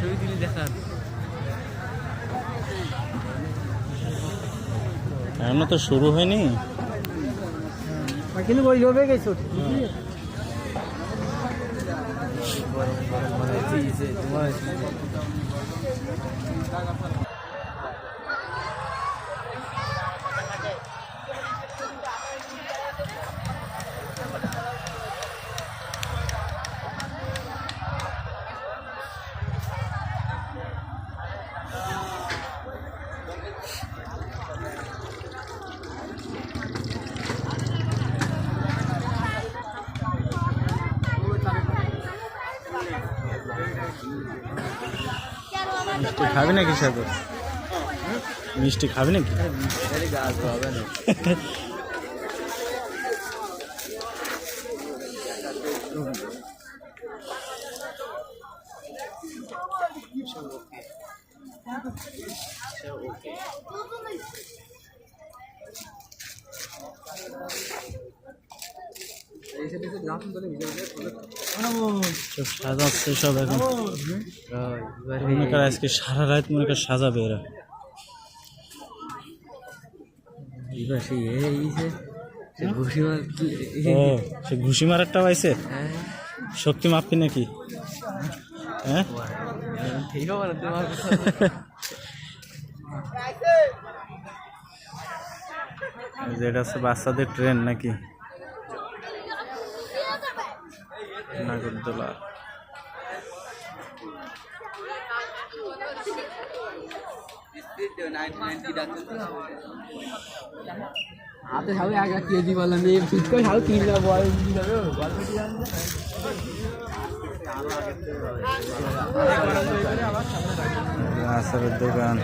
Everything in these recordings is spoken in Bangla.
ছবি তুলে দেখান। এখনও তো শুরু হয়নি? কিন্তু ওই হবে গেছো মিষ্টি খাবি নাকি সাগর? মিষ্টি খাবি নাকি? গাছ হবে না সব সাজাচ্ছে সব এখন মনে কর আজকে সারা রাত মনে কর সাজাবে এরা সে ঘুষি মারারটা শক্তি মাপি নাকি হ্যাঁ ঠিক হবে না তোমার কথা এই যে এটা হচ্ছে বাচ্চাদের ট্রেন নাকি? নাগরদোলা হাতে সবাই আগে কেজি বললাম এই ফিট করে সবাই তিন লাখ বল দোকান।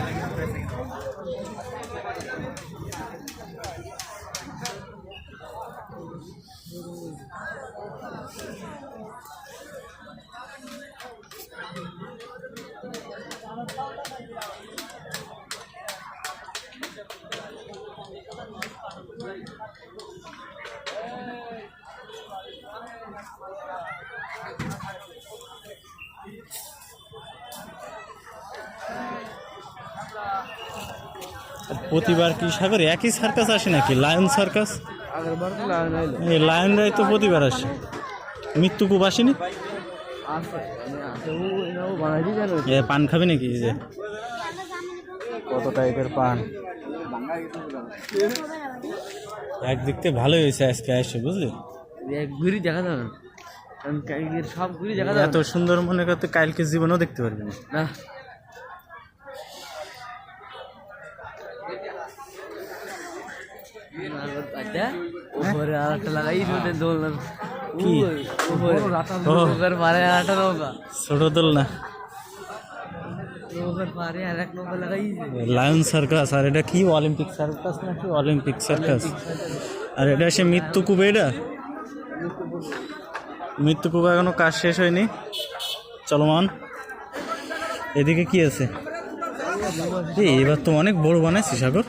প্রতিবার কি সাগর? একই সার্কাস আসে নাকি? লায়ন সার্কাস আগের বার তো প্রতিবার আসে। মৃত্যুকূপ আসেনি? আসে মানে আসে পান খাবে নাকি যে? কত টাইপের পান? একদিক থেকে ভালোই হয়েছে আজকে এসে বুঝলি? ঘুরি দেখা যাবে না। কারণ কালকের সব ঘুরি দেখা যাবে এত সুন্দর মনে করতে কালকে জীবনেও দেখতে পারবি না। না। আচ্ছা উপরে লাগাই রোদে দোলনা কি? উপরে। ও। নৌকার পারে নৌকা। ছোট দোল না। নৌকার পারে আর এক নৌকা লাগাইছে লায়ন সার্কাস আর এটা কি? অলিম্পিক সার্কাস নাকি অলিম্পিক সার্কাস আর এটা সে মৃত্যুকূপ এটা? মৃত্যুকূপ এখনও কাজ শেষ হয়নি। চলমান। এদিকে কি আছে? এই, এবার তো অনেক বড় বানাইছি, সাগর।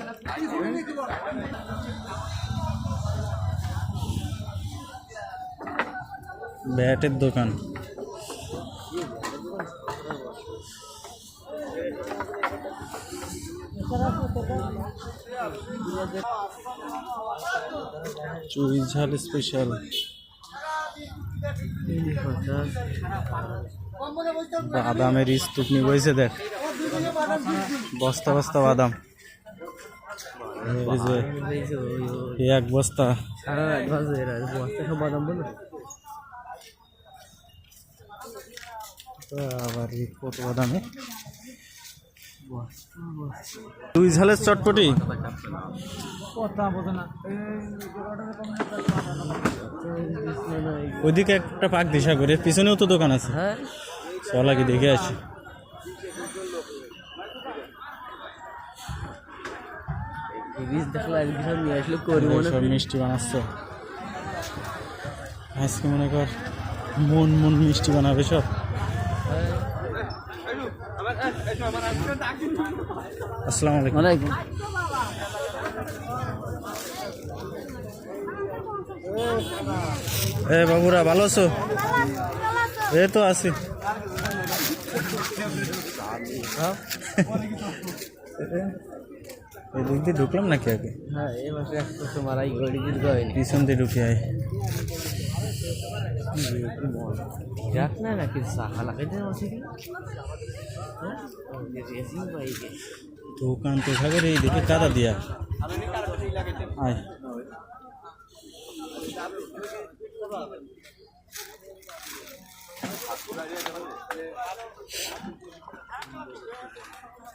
ব্যাটের দোকান। চুই ঝাল স্পেশাল বাদামের স্তূপ নিয়ে বইছে দেখ। বস্তা বস্তা বাদাম। এক বস্তা। বাদাম বলো। আবার কত বাদামে। চুই ঝালের চটপটি? ওইদিকে একটা পাক দিশা করে পিছনেও তো দোকান আছে। হ্যাঁ। চল আগে দেখে আসি। মিষ্টি বানাচ্ছে। আজকে মনে কর মন মন মিষ্টি বানাবে সব। আসসালামু আলাইকুম এ বাবুরা ভালো আছো? এই তো আছি। এদিক দিয়ে ঢুকলাম নাকি আগে? হ্যাঁ এই মাসে একশো তোমার এই গড়ি দীর্ঘ হয়নি পিছন দিয়ে ঢুকে আয়। দেখ লাগাই দেয় মাসে কি হ্যাঁ রেসিং বাইকে দোকান তো সাগর এই দিকে কাদা দিয়া আয়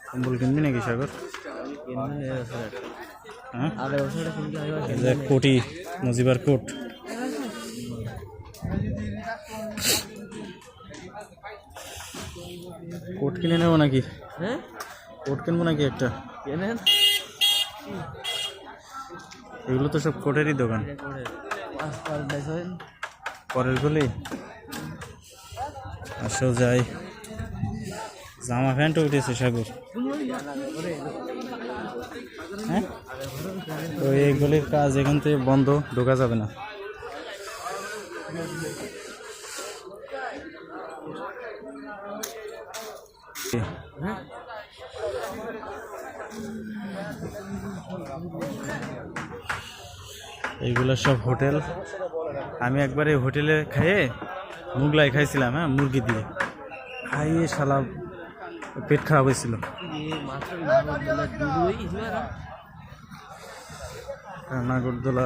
কম্বল কিনবি নাকি সাগর কোটি মজিবার কোট কোট কিনে নেব নাকি? হ্যাঁ? কোট কিনবো নাকি একটা? কেনেন? এগুলো তো সব কোটেরই দোকান। পরের গুলি? আসো যাই। জামা প্যান্টও উঠেছে সাগর। হ্যাঁ? তো এইগুলির কাজ এখান থেকে বন্ধ ঢোকা যাবে না। এইগুলো সব হোটেল। আমি একবার এই হোটেলে খাইয়ে মুগলাই খাইছিলাম হ্যাঁ মুরগি দিয়ে। খাইয়ে সালা পেট খারাপ হয়েছিল। নাগরদোলা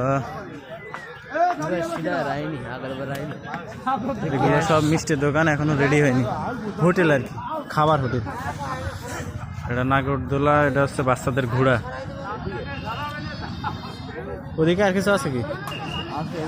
সব মিষ্টির দোকান, এখনও রেডি হয়নি। হোটেল আর কি। খাবার হোটেল এটা নাগরদোলা এটা হচ্ছে বাচ্চাদের ঘোড়া। ওদিকে আর কিছু আছে কি? আছে